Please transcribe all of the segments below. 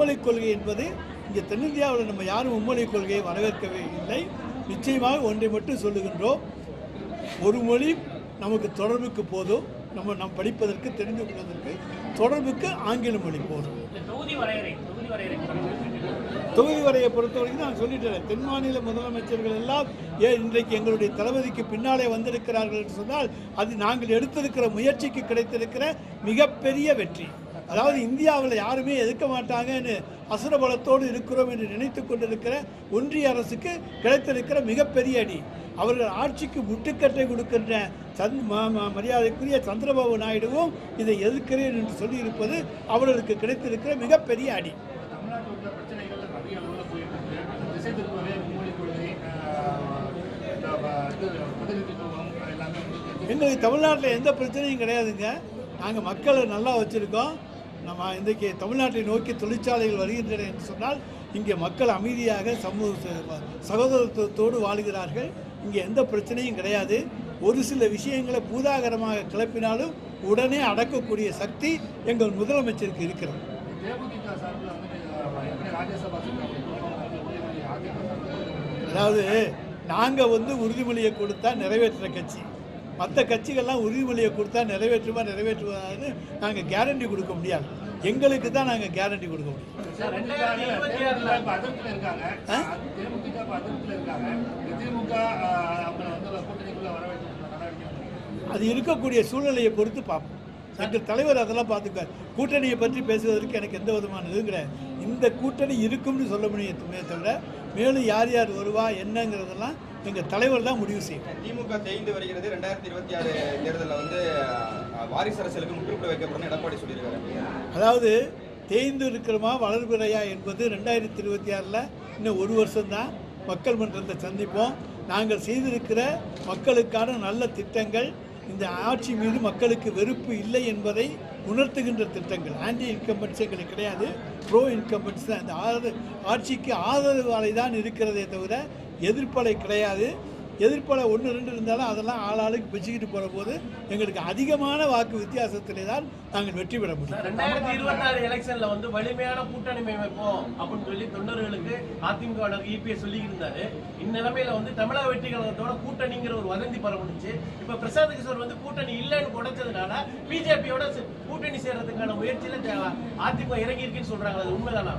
மும்மொழி கொள்கை என்பது இங்கே தென்னிந்தியாவில் நம்ம யாரும் மும்மொழி கொள்கையை வரவேற்கவே இல்லை. நிச்சயமாக ஒன்றை மட்டும் சொல்லுகின்றோம். ஒரு மொழி நமக்கு தொடர்புக்கு போதும். நம்ம நாம் படிப்பதற்கு தெரிந்து கொள்வதற்கு தொடர்புக்கு ஆங்கில மொழி போதும். தொகுதி வரையை பொறுத்தவரைக்கும் நான் சொல்லிட்டேன் தென் மாநில முதலமைச்சர்கள் எல்லாம் ஏன் இன்றைக்கு எங்களுடைய தளபதிக்கு பின்னாலே வந்திருக்கிறார்கள் என்று சொன்னால் அது நாங்கள் எடுத்திருக்கிற முயற்சிக்கு கிடைத்திருக்கிற மிகப்பெரிய வெற்றி. அதாவது இந்தியாவில் யாருமே எதிர்க்க மாட்டாங்கன்னு அசுரபலத்தோடு இருக்கிறோம் என்று நினைத்து கொண்டிருக்கிற ஒன்றிய அரசுக்கு கிடைத்திருக்கிற மிகப்பெரிய அடி. அவர்கள் ஆட்சிக்கு முட்டுக்கட்டை கொடுக்கின்ற சந்த் மரியாதைக்குரிய சந்திரபாபு நாயுடுவும் இதை எதிர்க்கிறேன் என்று சொல்லியிருப்பது அவர்களுக்கு கிடைத்திருக்கிற மிகப்பெரிய அடி. எங்களுக்கு தமிழ்நாட்டில் எந்த பிரச்சனையும் கிடையாதுங்க. நாங்கள் மக்களை நல்லா வச்சுருக்கோம். நம்ம இன்றைக்கு தமிழ்நாட்டை நோக்கி தொழிற்சாலைகள் வருகின்றன என்று சொன்னால் இங்கே மக்கள் அமைதியாக சமூக சகோதரத்துவத்தோடு வாழ்கிறார்கள். இங்கே எந்த பிரச்சனையும் கிடையாது. ஒரு சில விஷயங்களை பூதாகரமாக கிளப்பினாலும் உடனே அடக்கக்கூடிய சக்தி எங்கள் முதலமைச்சருக்கு இருக்கிறது. அதாவது நாங்கள் வந்து உறுதிமொழியை கொடுத்தா நிறைவேற்றுற கட்சி. மற்ற கட்சிகள்லாம் உறுதிமொழியை கொடுத்தா நிறைவேற்றுமா நிறைவேற்றுவதான்னு நாங்கள் கேரண்டி கொடுக்க முடியாது. எங்களுக்கு தான் நாங்கள் கேரண்டி கொடுக்க முடியும். அது இருக்கக்கூடிய சூழ்நிலையை பொறுத்து பார்ப்போம். எங்கள் தலைவர் அதெல்லாம் பார்த்துக்கார் கூட்டணியை பற்றி பேசுவதற்கு எனக்கு எந்த விதமான இதுவும் கிடையாது. இந்த கூட்டணி இருக்கும்னு சொல்ல முடியுமே தவிர மேலும் யார் யார் வருவா என்னங்கிறதெல்லாம் எங்கள் தலைவர் தான் முடிவு செய்யும். திமுக தேய்ந்து வருகிறது. ரெண்டாயிரத்தி இருபத்தி ஆறு தேர்தலில் வந்து வாரிசு அரசியலுக்கு முற்றுப்புள்ளி வைக்கப்படும் எடப்பாடி சொல்லியிருக்காரு. அதாவது தேய்ந்து இருக்கிறோமா வளர்பிறையா என்பது ரெண்டாயிரத்தி இருபத்தி ஆறில் இன்னும் ஒரு வருஷம்தான் மக்கள் மன்றத்தை சந்திப்போம். நாங்கள் செய்திருக்கிற மக்களுக்கான நல்ல திட்டங்கள் இந்த ஆட்சி மீது மக்களுக்கு வெறுப்பு இல்லை என்பதை உணர்த்துகின்ற திட்டங்கள். ஆன்டி இன்கம்பன்ஸ் எங்களுக்கு கிடையாது. ப்ரோ இன்கம்பன்ஸ் தான். இந்த ஆதரவு ஆட்சிக்கு ஆதரவு அலை தான் இருக்கிறதே தவிர எதிர்ப்பலை கிடையாது. எதிர்ப்பலை ஒன்று ரெண்டு இருந்தாலும் அதெல்லாம் ஆளாளுக்கு பிச்சுக்கிட்டு போகிற போது எங்களுக்கு அதிகமான வாக்கு வித்தியாசத்திலே தான் நாங்கள் வெற்றி பெற முடியும். ரெண்டாயிரத்தி இருபத்தி ஆறு எலெக்ஷன்ல வந்து வலிமையான கூட்டணி அமைப்போம் அப்படின்னு சொல்லி தொண்டர்களுக்கு அதிமுக இபிஎஸ் சொல்லி இருந்தாரு இந்நிலைமையில வந்து தமிழக வெற்றி கழகத்தோட கூட்டணிங்கிற ஒரு வதந்தி பரவணுச்சு இப்ப பிரசாந்த் கிஷோர் வந்து கூட்டணி இல்லைன்னு உடைச்சதுனால பிஜேபியோட கூட்டணி சேர்றதுக்கான முயற்சியில அதிமுக இறங்கி இருக்குன்னு சொல்றாங்க அது உண்மைதானா?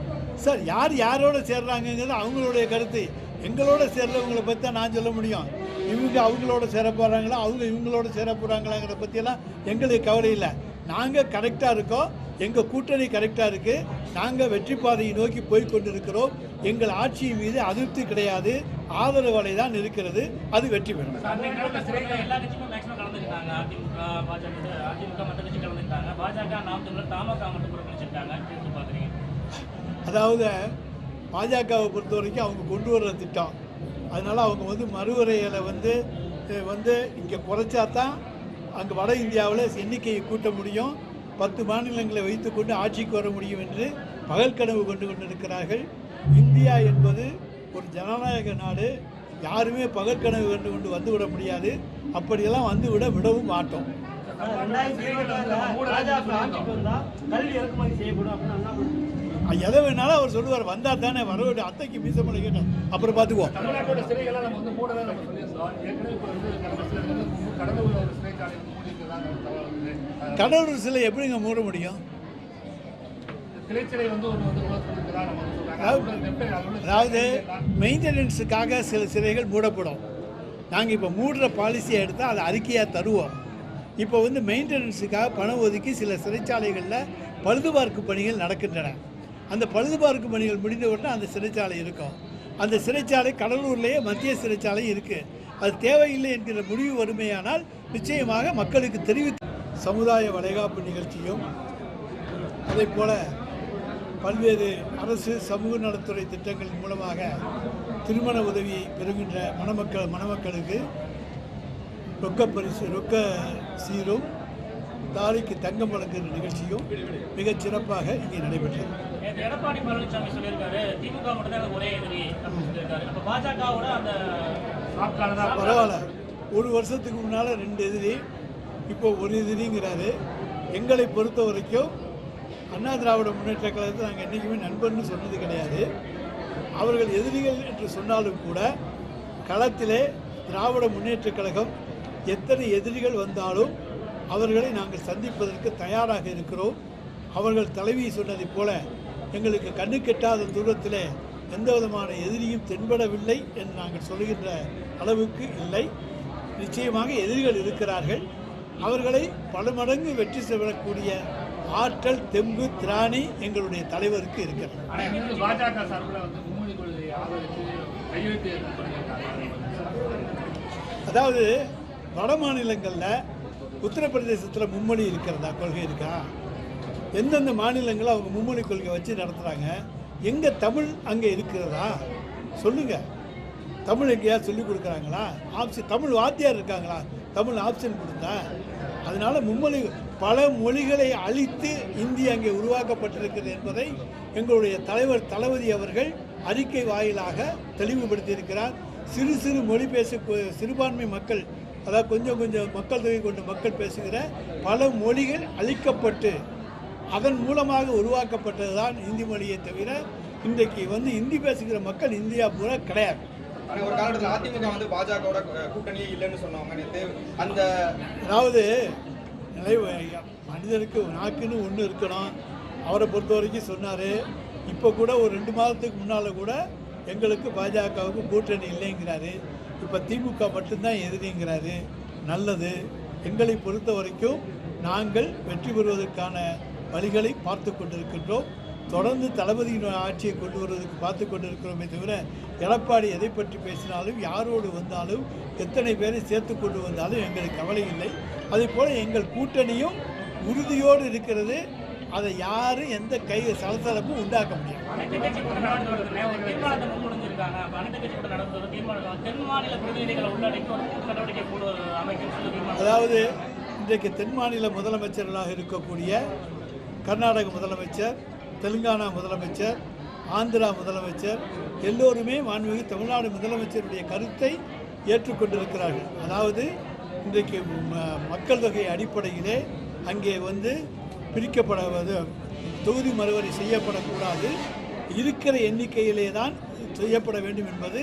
சார் யார் யாரோட சேர்றாங்கங்கிறது அவங்களுடைய கருத்து. எங்களோட சேர்றவங்களை பற்றி தான் நான் சொல்ல முடியும். இவங்க அவங்களோட சேர போகிறாங்களா அவங்க இவங்களோட சேர போகிறாங்களாங்கிற பற்றியெல்லாம் எங்களுக்கு கவலை இல்லை. நாங்கள் கரெக்டாக இருக்கோம். எங்கள் கூட்டணி கரெக்டாக இருக்குது நாங்கள் வெற்றி பாதையை நோக்கி போய் கொண்டிருக்கிறோம். எங்கள் ஆட்சி மீது அதிருப்தி கிடையாது. ஆதரவு அலை தான் இருக்கிறது. அது வெற்றி பெறும். அதாவது பாஜகவை பொறுத்த வரைக்கும் அவங்க கொண்டு வர்ற திட்டம். அதனால் அவங்க வந்து மறுவரையில் வந்து வந்து இங்கே குறைச்சா தான் அங்கே வட இந்தியாவில் எண்ணிக்கையை கூட்ட முடியும். பத்து மாநிலங்களை வைத்துக்கொண்டு ஆட்சிக்கு வர முடியும் என்று பகல் கனவு கொண்டு கொண்டிருக்கிறார்கள். இந்தியா என்பது ஒரு ஜனநாயக நாடு. யாருமே பகற்கனவு கண்டு கொண்டு வந்துவிட முடியாது. அப்படியெல்லாம் வந்துவிட விடவும் மாட்டோம். கல்வி இறக்குமதி செய்யப்படும் அப்படின்னு எதை வேணாலும் அவர் சொல்லுவார் வந்தால் தானே வர வேண்டிய அத்தைக்கு மீசமலை கேட்டோம் அப்புறம் பார்த்துக்குவோம். வந்து வந்து கடந்த சில வந்து வந்து வந்து எப்படிங்க மூட முடியும்? வந்து வந்து வந்து அதாவது- மெயின்டெனன்ஸுக்காக சில சிலைகள் மூடப்படும். நாங்கள் இப்போ மூடுற பாலிசியை எடுத்தால் அதை அறிக்கையாக தருவோம். இப்போ வந்து மெயின்டெனன்ஸுக்காக பணம் ஒதுக்கி சில சிறைச்சாலைகளில் பழுதுபார்ப்பு பணிகள் நடக்கின்றன. அந்த பழுதுபார்ப்பு பணிகள் முடிந்த உடனே அந்த சிறைச்சாலை இருக்கும். அந்த சிறைச்சாலை கடலூர்லேயே மத்திய சிறைச்சாலை இருக்குது அது தேவையில்லை என்கிற முடிவு வறுமையானால் நிச்சயமாக மக்களுக்கு தெரிவித்து சமுதாய வளைகாப்பு நிகழ்ச்சியும் அதே போல் பல்வேறு அரசு சமூக நலத்துறை திட்டங்கள் மூலமாக திருமண உதவியை பெறுகின்ற மணமக்கள் மணமக்களுக்கு ரொக்க பரிசு ரொக்க சீரும் தாலிக்கு தங்கம் வழங்குகிற நிகழ்ச்சியும் மிகச் சிறப்பாக இங்கே நடைபெற்றது. எடப்பாடி பழனிசாமி சொல்லியிருக்காரு திமுக மட்டும் தான் எனக்கு ஒரே எதிரி அப்போ பாஜகவோட அந்த பரவாயில்ல. ஒரு வருஷத்துக்கு முன்னால் ரெண்டு எதிரி இப்போ ஒரு எதிரிங்கிறாரு. எங்களை பொறுத்த வரைக்கும் அண்ணா திராவிட முன்னேற்ற கழகத்தை நாங்கள் என்றைக்குமே நண்பர்னு சொன்னது கிடையாது. அவர்கள் எதிரிகள் என்று சொன்னாலும் கூட களத்திலே திராவிட முன்னேற்றக் கழகம் எத்தனை எதிரிகள் வந்தாலும் அவர்களை நாங்கள் சந்திப்பதற்கு தயாராக இருக்கிறோம். அவர்கள் தலைவி சொன்னதைப் போல எங்களுக்கு கண்ணு கெட்டாத தூரத்திலே எந்த விதமான எதிரியும் தென்படவில்லை என்று நாங்கள் சொல்கின்ற அளவுக்கு இல்லை. நிச்சயமாக எதிரிகள் இருக்கிறார்கள். அவர்களை பல மடங்கு வெற்றி செய்யக்கூடிய ஆற்றல் தெம்பு திராணி எங்களுடைய தலைவருக்கு இருக்கிறது. அதாவது வட மாநிலங்களில் உத்தரப்பிரதேசத்தில் மும்மொழி இருக்கிறதா? கொள்கை இருக்கா? எந்தெந்த மாநிலங்களில் அவங்க மும்மொழி கொள்கை வச்சு நடத்துகிறாங்க எங்கே தமிழ் அங்கே இருக்கிறதா? சொல்லுங்கள் தமிழ் எங்கேயாவது சொல்லிக் கொடுக்குறாங்களா? ஆப்ஷன் தமிழ் வாத்தியார் இருக்காங்களா? தமிழ் ஆப்ஷன் கொடுத்தா? அதனால் மும்மொழி பல மொழிகளை அழித்து இந்தி அங்கே உருவாக்கப்பட்டிருக்கிறது என்பதை எங்களுடைய தலைவர் தளபதி அவர்கள் அறிக்கை வாயிலாக தெளிவுபடுத்தியிருக்கிறார். சிறு சிறு மொழி பேச சிறுபான்மை மக்கள் அதாவது கொஞ்சம் கொஞ்சம் மக்கள் தொகை கொண்ட மக்கள் பேசுகிற பல மொழிகள் அழிக்கப்பட்டு அதன் மூலமாக உருவாக்கப்பட்டது தான் இந்தி மொழியை தவிர இன்றைக்கு வந்து இந்தி பேசுகிற மக்கள் இந்தியா பூரா கிடையாது. ஒரு காலகட்டத்தில் அதிமுக வந்து பாஜகவோட கூட்டணியே இல்லைன்னு சொன்னவங்க நேத்து அந்த அதாவது மனிதனுக்கு நாக்குன்னு ஒன்று இருக்கணும். அவரை பொறுத்த வரைக்கும் சொன்னார். இப்போ கூட ஒரு ரெண்டு மாதத்துக்கு முன்னால் கூட எங்களுக்கு பாஜகவுக்கு கூட்டணி இல்லைங்கிறாரு. இப்போ திமுக மட்டும்தான் எதிரிங்கிறாரு. நல்லது. எங்களை பொறுத்த வரைக்கும் நாங்கள் வெற்றி பெறுவதற்கான வழிகளை பார்த்து கொண்டிருக்கின்றோம். தொடர்ந்து தளபதியின் ஆட்சியை கொண்டு வருவதற்கு பார்த்து கொண்டிருக்கிறோமே தவிர எடப்பாடி எதை பற்றி பேசினாலும் யாரோடு வந்தாலும் எத்தனை பேரை சேர்த்து கொண்டு வந்தாலும் எங்களுக்கு கவலை இல்லை. அதே போல் எங்கள் கூட்டணியும் உறுதியோடு இருக்கிறது. அதை யாரும் எந்த கை சலசலப்பும் உண்டாக்க முடியும் இருக்காங்க. கட்சி அனைத்து கட்சி கூட்டம் நடந்து தீர்மானம் தென் மாநில பிரதிநிதிகளை உள்ளடக்கி ஒரு கூட்டு நடவடிக்கை குழு அமைக்கும் சொல்லி தீர்மானம். அதாவது இன்றைக்கு தென் மாநில முதலமைச்சர்களாக இருக்கக்கூடிய கர்நாடக முதலமைச்சர் தெலுங்கானா முதலமைச்சர் ஆந்திரா முதலமைச்சர் எல்லோருமே மாண்புமிகு தமிழ்நாடு முதலமைச்சருடைய கருத்தை ஏற்றுக்கொண்டிருக்கிறார்கள். அதாவது இன்றைக்கு மக்கள் தொகை அடிப்படையிலே அங்கே வந்து பிரிக்கப்படுவது தொகுதி மறுவரை செய்யப்படக்கூடாது. இருக்கிற எண்ணிக்கையிலே தான் செய்யப்பட வேண்டும் என்பது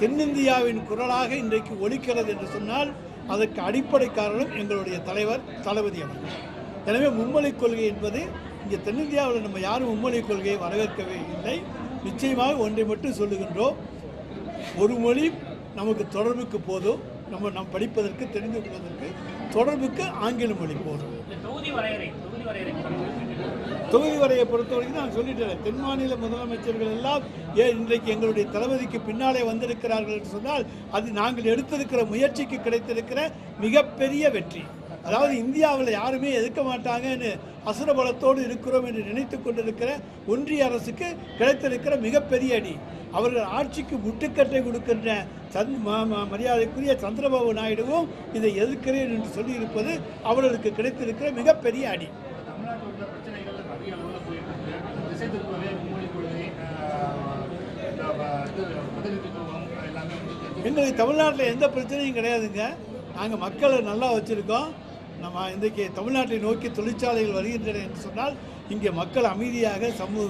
தென்னிந்தியாவின் குரலாக இன்றைக்கு ஒலிக்கிறது என்று சொன்னால் அதற்கு அடிப்படை காரணம் எங்களுடைய தலைவர் தளபதி அவர்கள். எனவே மும்மொழி கொள்கை என்பது இங்கே தென்னிந்தியாவில் நம்ம யாரும் மும்மொழி கொள்கையை வரவேற்கவே இல்லை. நிச்சயமாக ஒன்றை மட்டும் சொல்லுகின்றோம். ஒரு மொழி நமக்கு தொடர்புக்கு போதும். நம்ம நாம் படிப்பதற்கு தெரிந்து கொள்வதற்கு தொடர்புக்கு ஆங்கில மொழி போதும். தொகுதி வரையறை தொகுதி வரையறை தொகுதி வரையை பொறுத்தவரைக்கும் நான் சொல்லிட்டேன் தென் மாநில முதலமைச்சர்கள் எல்லாம் ஏன் இன்றைக்கு எங்களுடைய தளபதிக்கு பின்னாலே வந்திருக்கிறார்கள் என்று சொன்னால் அது நாங்கள் எடுத்திருக்கிற முயற்சிக்கு கிடைத்திருக்கிற மிகப்பெரிய வெற்றி. அதாவது இந்தியாவில் யாருமே எதிர்க்க மாட்டாங்கன்னு அசுரபலத்தோடு இருக்கிறோம் என்று நினைத்து கொண்டிருக்கிற ஒன்றிய அரசுக்கு கிடைத்திருக்கிற மிகப்பெரிய அடி. அவர்கள் ஆட்சிக்கு முட்டுக்கட்டை கொடுக்கின்ற சந் ம- ம- மரியாதைக்குரிய சந்திரபாபு நாயுடுவும் இதை எதிர்க்கிறேன் என்று சொல்லியிருப்பது அவர்களுக்கு கிடைத்திருக்கிற மிகப்பெரிய அடி. எங்களுக்கு தமிழ்நாட்டில் எந்த பிரச்சனையும் கிடையாதுங்க. நாங்கள் மக்களை நல்லா வச்சுருக்கோம். நம்ம இன்றைக்கு தமிழ்நாட்டை நோக்கி தொழிற்சாலைகள் வருகின்றன என்று சொன்னால் இங்கே மக்கள் அமைதியாக சமூக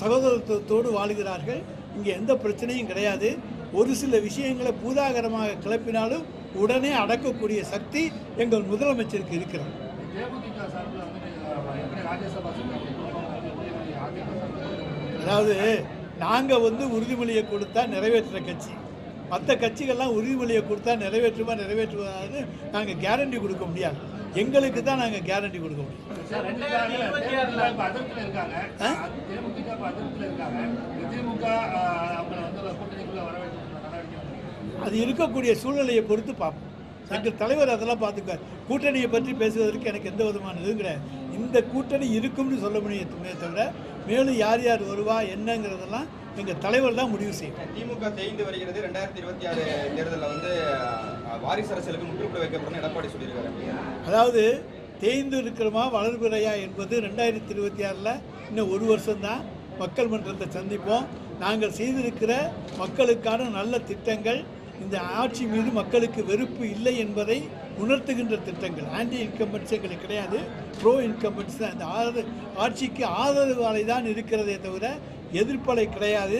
சகோதரத்துவத்தோடு வாழுகிறார்கள். இங்கே எந்த பிரச்சனையும் கிடையாது. ஒரு சில விஷயங்களை பூதாகரமாக கிளப்பினாலும் உடனே அடக்கக்கூடிய சக்தி எங்கள் முதலமைச்சருக்கு இருக்கிறது. சார்பில் அதாவது நாங்கள் வந்து உறுதிமொழியை கொடுத்தா நிறைவேற்றுற கட்சி. மற்ற கட்சிகள்லாம் உறுதிமொழியை கொடுத்தா நிறைவேற்றுமா நிறைவேற்றுவதான்னு நாங்கள் கேரண்டி கொடுக்க முடியாது. எங்களுக்கு தான் நாங்கள் கேரண்டி கொடுக்க முடியும். அது இருக்கக்கூடிய சூழ்நிலையை பொறுத்து பார்ப்போம். எங்கள் தலைவர் அதெல்லாம் பார்த்துக்குவார். கூட்டணியை பற்றி பேசுவதற்கு எனக்கு எந்த விதமான இதுவும் கிடையாது. இந்த கூட்டணி இருக்கும்னு சொல்ல முடியுமே தவிர மேலும் யார் யார் வருவா என்னங்கிறதெல்லாம் எங்கள் தலைவர் தான் முடிவு செய்யும். திமுக தேய்ந்து வருகிறது ரெண்டாயிரத்தி இருபத்தி ஆறு தேர்தலில் வந்து வாரிசு அரசியலுக்கு முற்றுப்புள்ளி வைக்கப்படும் எடப்பாடி சொல்லியிருக்காரு. அதாவது தேய்ந்து இருக்கிறோமா வளர்பிறையா என்பது ரெண்டாயிரத்தி இருபத்தி ஆறில் இன்னும் ஒரு வருஷம்தான் மக்கள் மன்றத்தை சந்திப்போம். நாங்கள் செய்திருக்கிற மக்களுக்கான நல்ல திட்டங்கள் இந்த ஆட்சி மீது மக்களுக்கு வெறுப்பு இல்லை என்பதை உணர்த்துகின்ற திட்டங்கள். ஆன்டி இன்கம்பன்ஸ் எங்களுக்கு கிடையாது. ப்ரோ இன்கம்பன்ஸ் தான். அந்த ஆதரவு ஆட்சிக்கு ஆதரவு அலை தான் இருக்கிறதே தவிர எதிர்ப்பலை கிடையாது.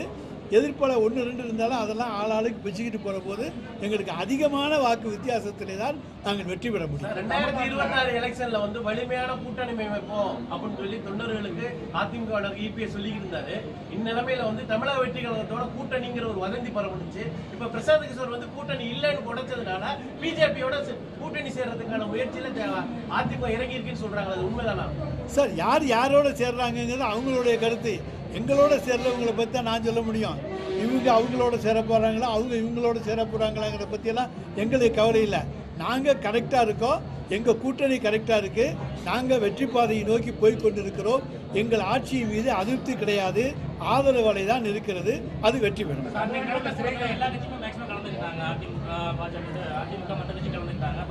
எதிர்ப்பாளர் ஒன்று ரெண்டு இருந்தாலும் அதெல்லாம் ஆளாளுக்கு பிச்சுக்கிட்டு போகிற போது எங்களுக்கு அதிகமான வாக்கு வித்தியாசத்திலே தான் நாங்கள் வெற்றி பெற முடியும். ரெண்டாயிரத்தி இருபத்தி ஆறு எலெக்ஷன்ல வந்து வலிமையான கூட்டணி வைப்போம் அப்படின்னு சொல்லி தொண்டர்களுக்கு அதிமுக இபிஎஸ் சொல்லிக்கிட்டு இருந்தாரு இந்நிலைமையில வந்து தமிழக வெற்றி கழகத்தோட கூட்டணிங்கிற ஒரு வதந்தி பரவணுச்சு இப்ப பிரசாத் கிஷோர் வந்து கூட்டணி இல்லைன்னு உடைச்சதுனால பிஜேபியோட கூட்டணி சேர்றதுக்கான முயற்சியில அதிமுக இறங்கி இருக்குன்னு சொல்றாங்க. அது உண்மைதானா? சார் யார் யாரோட சேர்றாங்கங்கிறது அவங்களுடைய கருத்து. எங்களோட சேர்றவங்களை பற்றி தான் நான் சொல்ல முடியும். இவங்க அவங்களோட சேர போகிறாங்களா அவங்க இவங்களோட சேர போகிறாங்களாங்கிற பற்றியெல்லாம் எங்களுக்கு கவலை இல்லை. நாங்கள் கரெக்டாக இருக்கோம். எங்கள் கூட்டணி கரெக்டாக இருக்குது நாங்கள் வெற்றி பாதையை நோக்கி போய் கொண்டிருக்கிறோம். எங்கள் ஆட்சியின் மீது அதிருப்தி கிடையாது. ஆதரவு அலை தான் இருக்கிறது. அது வெற்றி பெறும்.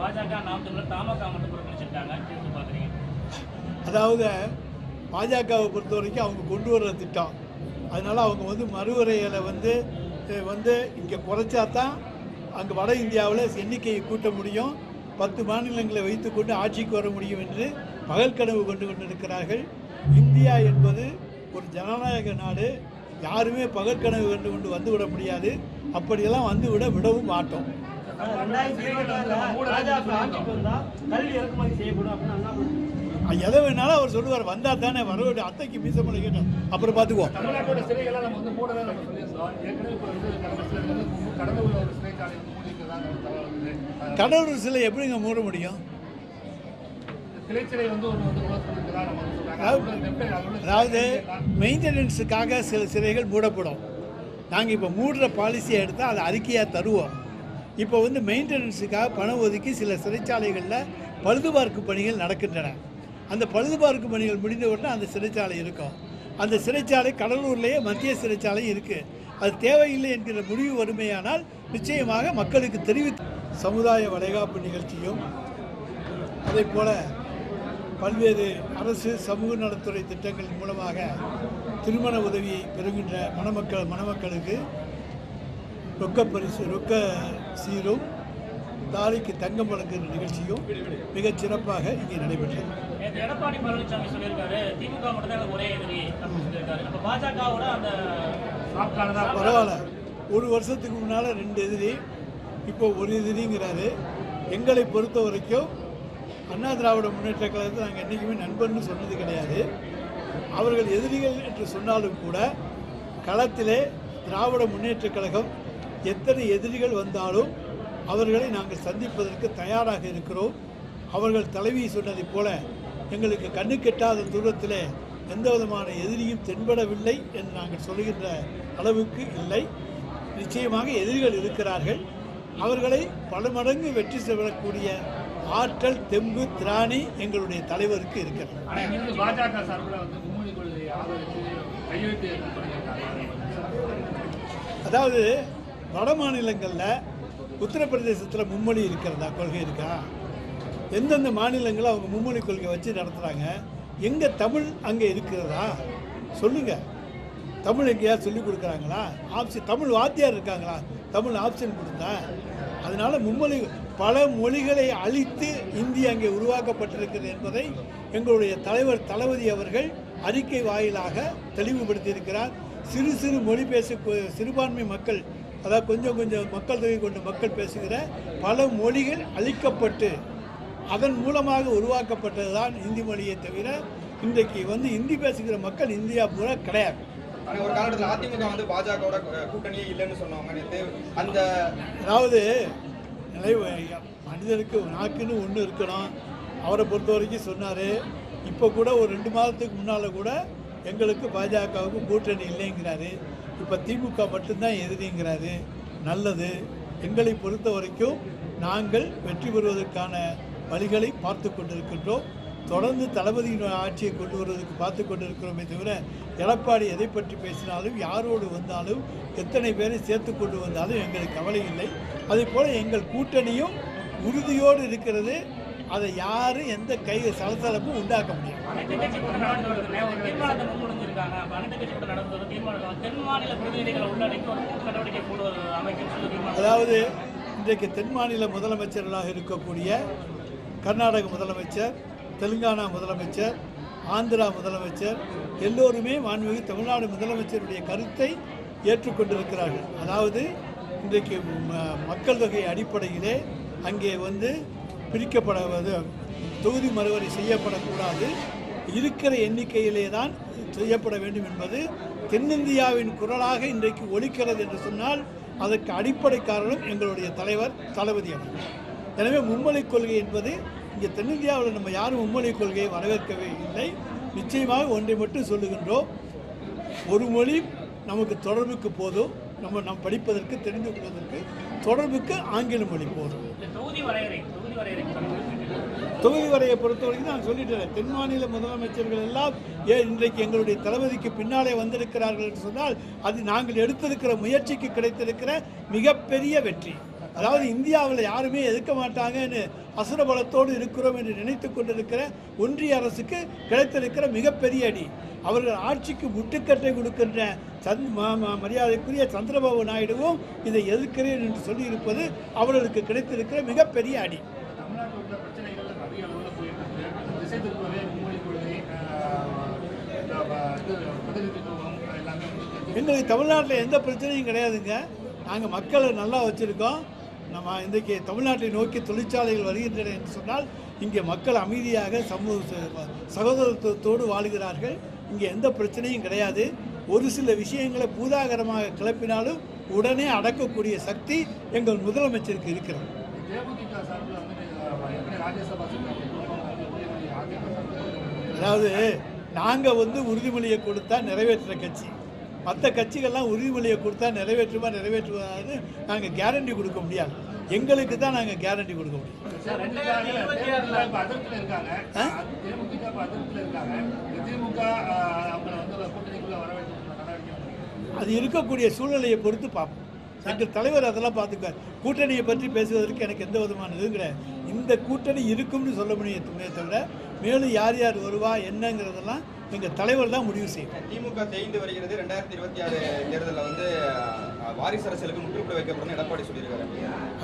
பாஜக நாம் தமிழர் மட்டும் புறக்கணிச்சிருக்காங்க. அதாவது பாஜகவை பொறுத்த வரைக்கும் அவங்க கொண்டு வர்ற திட்டம். அதனால் அவங்க வந்து மறுவரையில் வந்து வந்து இங்கே குறைச்சா தான் அங்கே வட இந்தியாவில் எண்ணிக்கையை கூட்ட முடியும். பத்து மாநிலங்களை வைத்துக்கொண்டு ஆட்சிக்கு வர முடியும் என்று பகல் கனவு கொண்டு கொண்டிருக்கிறார்கள். இந்தியா என்பது ஒரு ஜனநாயக நாடு. யாருமே பகல் கனவு கண்டு கொண்டு வந்துவிட முடியாது. அப்படியெல்லாம் வந்துவிட விடவும் மாட்டோம். எதை வேணாலும் அவர் சொல்லுவார் வந்தால் தானே வர வேண்டிய அத்தைக்கு மீசமலை கேட்டோம் அப்புறம் பார்த்துக்குவோம். வந்து வந்து வந்து வந்து வந்து கடவுள் சிலை எப்படிங்க மூட முடியும்? வந்து வந்து வந்து அதாவது- மெயின்டெனன்ஸுக்காக சில சிலைகள் மூடப்படும். நாங்கள் இப்போ மூடுற பாலிசியை எடுத்தால் அதை அறிக்கையாக தருவோம். இப்போ வந்து மெயின்டெனன்ஸுக்காக பணம் ஒதுக்கி சில சிறைச்சாலைகளில் பழுதுபார்ப்பு பணிகள் நடக்கின்றன. அந்த பழுதுபார்க்கும் பணிகள் முடிந்த உடனே அந்த சிறைச்சாலை இருக்கும். அந்த சிறைச்சாலை கடலூர்லேயே மத்திய சிறைச்சாலை இருக்குது அது தேவையில்லை என்கிற முடிவு வறுமையானால் நிச்சயமாக மக்களுக்கு தெரிவித்து சமுதாய வளைகாப்பு நிகழ்ச்சியும் அதே போல் பல்வேறு அரசு சமூக நலத்துறை திட்டங்களின் மூலமாக திருமண உதவி பெறுகின்ற மணமக்கள் மணமக்களுக்கு ரொக்க பரிசு ரொக்க சீரும் தாலிக்கு தங்கம் வழங்குகிற நிகழ்ச்சியும் மிகச் சிறப்பாக இங்கே நடைபெற்றது. எடப்பாடி பழனிசாமி சொல்லியிருக்காரு திமுக மட்டும் தான் எனக்கு ஒரே எதிரி அப்ப பாஜகவோட அந்த பரவாயில்ல. ஒரு வருஷத்துக்கு முன்னால் ரெண்டு எதிரி இப்போ ஒரு எதிரிங்கிறாரு. எங்களை பொறுத்த வரைக்கும் அண்ணா திராவிட முன்னேற்ற கழகத்தை நாங்கள் என்றைக்குமே நண்பர்னு சொன்னது கிடையாது. அவர்கள் எதிரிகள் என்று சொன்னாலும் கூட களத்திலே திராவிட முன்னேற்ற கழகம் எத்தனை எதிரிகள் வந்தாலும் அவர்களை நாங்கள் சந்திப்பதற்கு தயாராக இருக்கிறோம். அவர்கள் தலைவி சொன்னதைப் போல எங்களுக்கு கண்ணு கெட்டாத தூரத்திலே எந்த விதமான எதிரியும் தென்படவில்லை என்று நாங்கள் சொல்கின்ற அளவுக்கு இல்லை. நிச்சயமாக எதிரிகள் இருக்கிறார்கள். அவர்களை பல மடங்கு வெற்றி பெறக்கூடிய ஆற்றல் தெம்பு திராணி எங்களுடைய தலைவருக்கு இருக்கிறது. அதாவது வட மாநிலங்களில் உத்தரப்பிரதேசத்தில் மும்மொழி இருக்கிறதா? கொள்கை இருக்கா? எந்தெந்த மாநிலங்களில் அவங்க மும்மொழி கொள்கை வச்சு நடத்துகிறாங்க எங்கே தமிழ் அங்கே இருக்கிறதா? சொல்லுங்கள் தமிழ் எங்கேயா சொல்லி கொடுக்குறாங்களா? ஆப்ஷன் தமிழ் வாத்தியார் இருக்காங்களா? தமிழ் ஆப்ஷன் கொடுத்தா? அதனால் மும்மொழி பல மொழிகளை அழித்து இந்தி அங்கே உருவாக்கப்பட்டிருக்கிறது என்பதை எங்களுடைய தலைவர் தளபதி அவர்கள் அறிக்கை வாயிலாக தெளிவுபடுத்தியிருக்கிறார். சிறு சிறு மொழி பேச சிறுபான்மை மக்கள் அதாவது கொஞ்சம் கொஞ்சம் மக்கள் தொகை கொண்ட மக்கள் பேசுகிற பல மொழிகள் அழிக்கப்பட்டு அதன் மூலமாக உருவாக்கப்பட்டது தான் இந்தி மொழியை தவிர இன்றைக்கு வந்து இந்தி பேசுகிற மக்கள் இந்தியா பூரா கிடையாது. ஒரு காலகட்டத்தில் அதிமுக வந்து பாஜகவோட கூட்டணியே இல்லைன்னு சொன்னவங்க நேத்து அந்த அதாவது மனிதனுக்கு நாக்குன்னு ஒன்று இருக்கணும். அவரை பொறுத்த வரைக்கும் சொன்னார். இப்போ கூட ஒரு ரெண்டு மாதத்துக்கு முன்னால் கூட எங்களுக்கு பாஜகவுக்கு கூட்டணி இல்லைங்கிறாரு. இப்போ திமுக மட்டும்தான் எதிரிங்கிறாரு. நல்லது. எங்களை பொறுத்த வரைக்கும் நாங்கள் வெற்றி பெறுவதற்கான வழிகளை பார்த்து கொண்டிருக்கின்றோம். தொடர்ந்து தளபதியின் ஆட்சியை கொண்டு வருவதற்கு பார்த்து கொண்டிருக்கிறோமே தவிர எடப்பாடி எதை பற்றி பேசினாலும் யாரோடு வந்தாலும் எத்தனை பேரை சேர்த்து கொண்டு வந்தாலும் எங்களுக்கு கவலை இல்லை. அதே போல் எங்கள் கூட்டணியும் உறுதியோடு இருக்கிறது. அதை யாரும் எந்த கை சலசலப்பும் உண்டாக்க முடியாது. அதாவது இன்றைக்கு தென் மாநில முதலமைச்சர்களாக இருக்கக்கூடிய கர்நாடக முதலமைச்சர் தெலுங்கானா முதலமைச்சர் ஆந்திரா முதலமைச்சர் எல்லோருமே மாண்புமிகு தமிழ்நாடு முதலமைச்சருடைய கருத்தை ஏற்றுக்கொண்டிருக்கிறார்கள். அதாவது இன்றைக்கு ம- மக்கள் தொகை அடிப்படையிலே அங்கே வந்து பிரிக்கப்படுவது தொகுதி மறுவரை செய்யப்படக்கூடாது. இருக்கிற எண்ணிக்கையிலே தான் செய்யப்பட வேண்டும் என்பது தென்னிந்தியாவின் குரலாக இன்றைக்கு ஒலிக்கிறது என்று சொன்னால் அதற்கு அடிப்படை காரணம் எங்களுடைய தலைவர் தளபதி அவர்கள். எனவே மும்மொழி கொள்கை என்பது இங்கே தென்னிந்தியாவில் நம்ம யாரும் மும்மொழி கொள்கையை வரவேற்கவே இல்லை. நிச்சயமாக ஒன்றை மட்டும் சொல்லுகின்றோம். ஒரு மொழி நமக்கு தொடர்புக்கு போதும். நம்ம நாம் படிப்பதற்கு தெரிந்து கொள்வதற்கு தொடர்புக்கு ஆங்கில மொழி போதும். தொகுதி வரையை பொறுத்த வரைக்கும் நான் சொல்லிட்டேன். தென் மாநில முதலமைச்சர்கள் எல்லாம் ஏன் இன்றைக்கு எங்களுடைய தளபதிக்கு பின்னாலே வந்திருக்கிறார்கள் என்று சொன்னால் அது நாங்கள் எடுத்திருக்கிற முயற்சிக்கு கிடைத்திருக்கிற மிகப்பெரிய வெற்றி. அதாவது இந்தியாவில் யாருமே எதிர்க்க மாட்டாங்கன்னு அசுரபலத்தோடு இருக்கிறோம் என்று நினைத்து கொண்டிருக்கிற ஒன்றிய அரசுக்கு கிடைத்திருக்கிற மிகப்பெரிய அடி. அவர்கள் ஆட்சிக்கு முட்டுக்கட்டை கொடுக்கின்ற சந்த் ம- மரியாதைக்குரிய சந்திரபாபு நாயுடுவும் இதை எதிர்க்கிறேன் என்று சொல்லியிருப்பது அவர்களுக்கு கிடைத்திருக்கிற மிகப்பெரிய அடி தமிழ்நாட்டில் உள்ள பிரச்சனைகள் நிறைய அளவில் போயிட்டு இருக்கு திசை திருப்பவே மும்மொழி கொள்கை ஆஹ், இந்த வ- இது பிரதிநிதித்துவம் எல்லாமே வந்து எங்களுக்கு தமிழ்நாட்டில் எந்த பிரச்சனையும் கிடையாதுங்க. நாங்கள் மக்களை நல்லா வச்சுருக்கோம். நம்ம இன்றைக்கு தமிழ்நாட்டை நோக்கி தொழிற்சாலைகள் வருகின்றன என்று சொன்னால் இங்கே மக்கள் அமைதியாக சமூக சகோதரத்துவத்தோடு வாழுகிறார்கள். இங்கே எந்த பிரச்சனையும் கிடையாது. ஒரு சில விஷயங்களை பூதாகரமாக கிளப்பினாலும் உடனே அடக்கக்கூடிய சக்தி எங்கள் முதலமைச்சருக்கு இருக்கிறது. அதாவது நாங்கள் வந்து உறுதிமொழியை கொடுத்தா நிறைவேற்றுற கட்சி. மற்ற கட்சிகள்லாம் உறுதிமொழியை கொடுத்தா நிறைவேற்றுமா நிறைவேற்றுவான்னு நாங்கள் கேரண்டி கொடுக்க முடியாது. எங்களுக்கு தான் நாங்கள் கேரண்டி கொடுக்க முடியும். அது இருக்கக்கூடிய சூழ்நிலையை பொறுத்து பார்ப்போம். எங்கள் தலைவர் அதெல்லாம் பார்த்துக்குவார். கூட்டணியை பற்றி பேசுவதற்கு எனக்கு எந்த விதமான இதுவும் கிடையாது. இந்த கூட்டணி இருக்கும்னு சொல்ல முடியுமே தவிர மேலும் யார் யார் வருவா என்னங்கிறதெல்லாம் எங்கள் தலைவர் தான் முடிவு செய்யும். திமுக தேய்ந்து வருகிறது ரெண்டாயிரத்தி இருபத்தி ஆறு தேர்தலில் வந்து வாரிசு அரசியலுக்கு முற்றுப்புள்ளி வைக்கப்படும் எடப்பாடி சொல்லியிருக்காரு.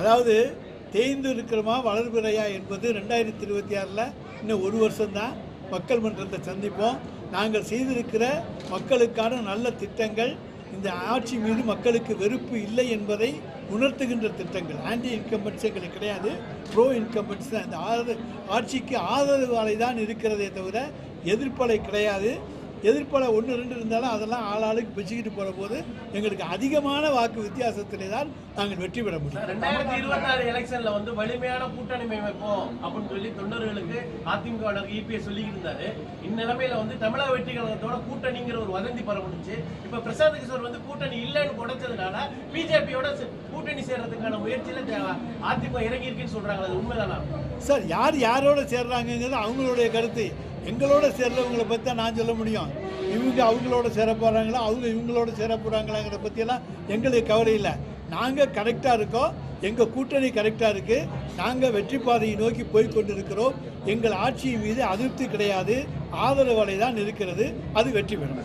அதாவது தேய்ந்து இருக்கிறோமா வளர்பிறையா என்பது ரெண்டாயிரத்தி இருபத்தி ஆறில் இன்னும் ஒரு வருஷம்தான் மக்கள் மன்றத்தை சந்திப்போம். நாங்கள் செய்திருக்கிற மக்களுக்கான நல்ல திட்டங்கள் இந்த ஆட்சி மீது மக்களுக்கு வெறுப்பு இல்லை என்பதை உணர்த்துகின்ற திட்டங்கள். ஆன்டி இன்கம்பன்ஸ் எங்களுக்கு கிடையாது. ப்ரோ இன்கம்பன்ஸ் தான். அந்த ஆதரவு ஆட்சிக்கு ஆதரவு அலை தான் இருக்கிறதே தவிர எதிர்ப்பலை கிடையாது. எதிர்ப்பலை ஒன்று ரெண்டு இருந்தாலும் அதெல்லாம் ஆளாளுக்கு பிச்சுக்கிட்டு போகிற போது எங்களுக்கு அதிகமான வாக்கு வித்தியாசத்திலே தான் நாங்கள் வெற்றி பெற முடியும். ரெண்டாயிரத்தி இருபத்தாறு எலெக்ஷன்ல வந்து வலிமையான கூட்டணி அமைப்போம் அப்படின்னு சொல்லி தொண்டர்களுக்கு அதிமுக இபிஎஸ் சொல்லிக்கிட்டு இருந்தாரு. இந்நிலைமையில வந்து தமிழக வெற்றி கழகத்தோட கூட்டணிங்கிற ஒரு வதந்தி பரவணுச்சு இப்ப பிரசாந்த் கிஷோர் வந்து கூட்டணி இல்லைன்னு உடைச்சதுனால பிஜேபியோட கூட்டணி சேர்றதுக்கான முயற்சியில அதிமுக இறங்கி இருக்குன்னு சொல்றாங்க அது உண்மைதானா? சார் யார் யாரோட சேர்றாங்கங்கிறது அவங்களுடைய கருத்து. எங்களோட சேர்றவங்களை பற்றி தான் நான் சொல்ல முடியும். இவங்க அவங்களோட சேர போகிறாங்களா அவங்க இவங்களோட சேர போகிறாங்களாங்கிறத பற்றியெல்லாம் எங்களுக்கு கவலை இல்லை. நாங்கள் கரெக்டாக இருக்கோம். எங்கள் கூட்டணி கரெக்டாக இருக்குது நாங்கள் வெற்றி பாதையை நோக்கி போய் கொண்டிருக்கிறோம். எங்கள் ஆட்சியின் மீது அதிருப்தி கிடையாது. ஆதரவு அலை தான் இருக்கிறது. அது வெற்றி பெறும்.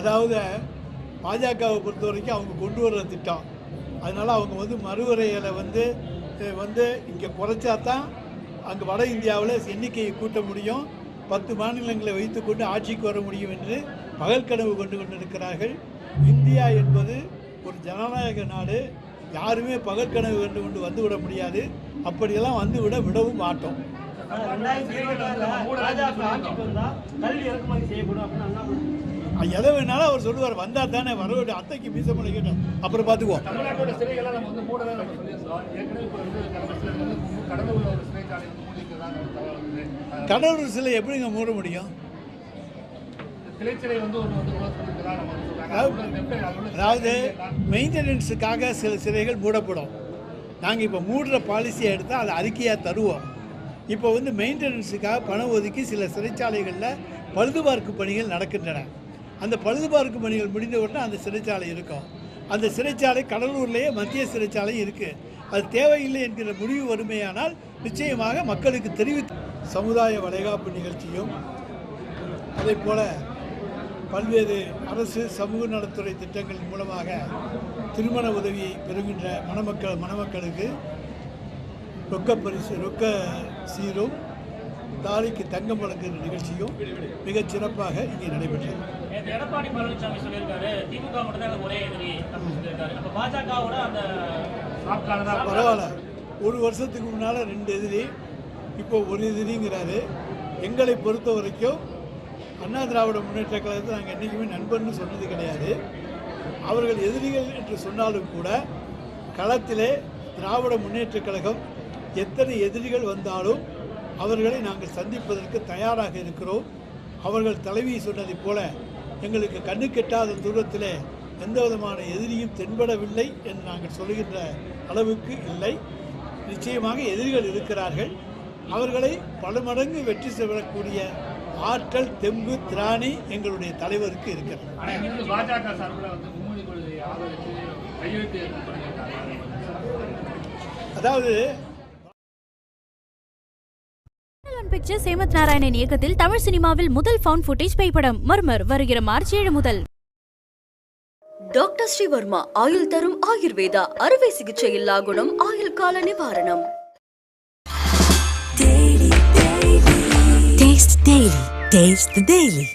அதாவது பாஜகவை பொறுத்த வரைக்கும் அவங்க கொண்டு வர்ற திட்டம். அதனால் அவங்க வந்து மறுவரையில் வந்து வந்து இங்கே குறைச்சா தான் அங்கே வட இந்தியாவில் எண்ணிக்கையை கூட்ட முடியும். பத்து மாநிலங்களை வைத்துக்கொண்டு ஆட்சிக்கு வர முடியும் என்று பகல் கனவு கொண்டு கொண்டிருக்கிறார்கள். இந்தியா என்பது ஒரு ஜனநாயக நாடு. யாருமே பகல் கனவு கண்டு கொண்டு வந்துவிட முடியாது. அப்படியெல்லாம் வந்துவிட விடவும் மாட்டோம். ரெண்டாயிரத்தி பாஜக ஆட்சிக்கு கல்வி இறக்குமதி செய்யப்படும் அப்படின்னு எதை வேணாலும் அவர் சொல்லுவார். வந்தால் தானே வர வேண்டிய அத்தைக்கு மீசமலை கேட்டோம் அப்புறம் பார்த்துக்குவோம். வந்து வந்து கடந்த சில வந்து வந்து வந்து கடவுள் எப்படிங்க மூட முடியும்? வந்து வந்து வந்து அதாவது-? மெயின்டெனன்ஸுக்காக சில சிறைகள் மூடப்படும். நாங்கள் இப்போ மூடுற பாலிசியை எடுத்தால் அதை அறிக்கையாக தருவோம். இப்போ வந்து மெயின்டெனன்ஸுக்காக பணம் ஒதுக்கி சில சிறைச்சாலைகளில் பழுதுபார்ப்பு பணிகள் நடக்கின்றன. அந்த பழுதுபார்க்கும் பணிகள் முடிந்த உடனே அந்த சிறைச்சாலை இருக்கும். அந்த சிறைச்சாலை கடலூர்லேயே மத்திய சிறைச்சாலை இருக்குது அது தேவையில்லை என்கிற முடிவு வறுமையானால் நிச்சயமாக மக்களுக்கு தெரிவித்து சமுதாய வளைகாப்பு நிகழ்ச்சியும் அதே போல் பல்வேறு அரசு சமூக நலத்துறை திட்டங்களின் மூலமாக திருமண உதவியை பெறுகின்ற மணமக்கள் மணமக்களுக்கு ரொக்க பரிசு ரொக்க சீரும் தாலிக்கு தங்கம் வழங்குகிற நிகழ்ச்சியும் மிகச் சிறப்பாக இங்கே நடைபெற்றது. எடப்பாடி பழனிசாமி சொல்லியிருக்காரு. திமுக மட்டும் தான் ஒரே எதிரி சொல்லியிருக்காரு. அப்ப பாஜகவோட அந்த பரவாயில்ல. ஒரு வருஷத்துக்கு முன்னால் ரெண்டு எதிரி இப்போ ஒரு எதிரிங்கிறாரு. எங்களை பொறுத்த வரைக்கும் அண்ணா திராவிட முன்னேற்ற கழகத்தை நாங்கள் என்றைக்குமே நண்பர்னு சொன்னது கிடையாது. அவர்கள் எதிரிகள் என்று சொன்னாலும் கூட களத்திலே திராவிட முன்னேற்றக் கழகம் எத்தனை எதிரிகள் வந்தாலும் அவர்களை நாங்கள் சந்திப்பதற்கு தயாராக இருக்கிறோம். அவர்கள் தலைவி சொன்னதைப் போல எங்களுக்கு கண்ணு கெட்டாத தூரத்திலே எந்த விதமான எதிரியும் தென்படவில்லை என்று நாங்கள் சொல்லுகின்ற அளவுக்கு இல்லை. நிச்சயமாக எதிரிகள் இருக்கிறார்கள். அவர்களை பல மடங்கு வெற்றி பெறக்கூடிய ஆற்றல் தெம்பு திராணி எங்களுடைய தலைவருக்கு இருக்கிறது. ஆனா அதாவது பிக்சர்ஸ் ஹேமத் நாராயணன் இயக்கத்தில் தமிழ் சினிமாவில் முதல் ஃபவுண்ட் ஃபுட்டேஜ் பேய்படம் மர்மர் வருகிற மார்ச் ஏழு முதல் டாக்டர் ஸ்ரீவர்மா ஆயுள் தரும் ஆயுர்வேதா அறுவை சிகிச்சை இல்லா குணம் ஆயுள் கால நிவாரணம் Taste Daily. Taste the Daily.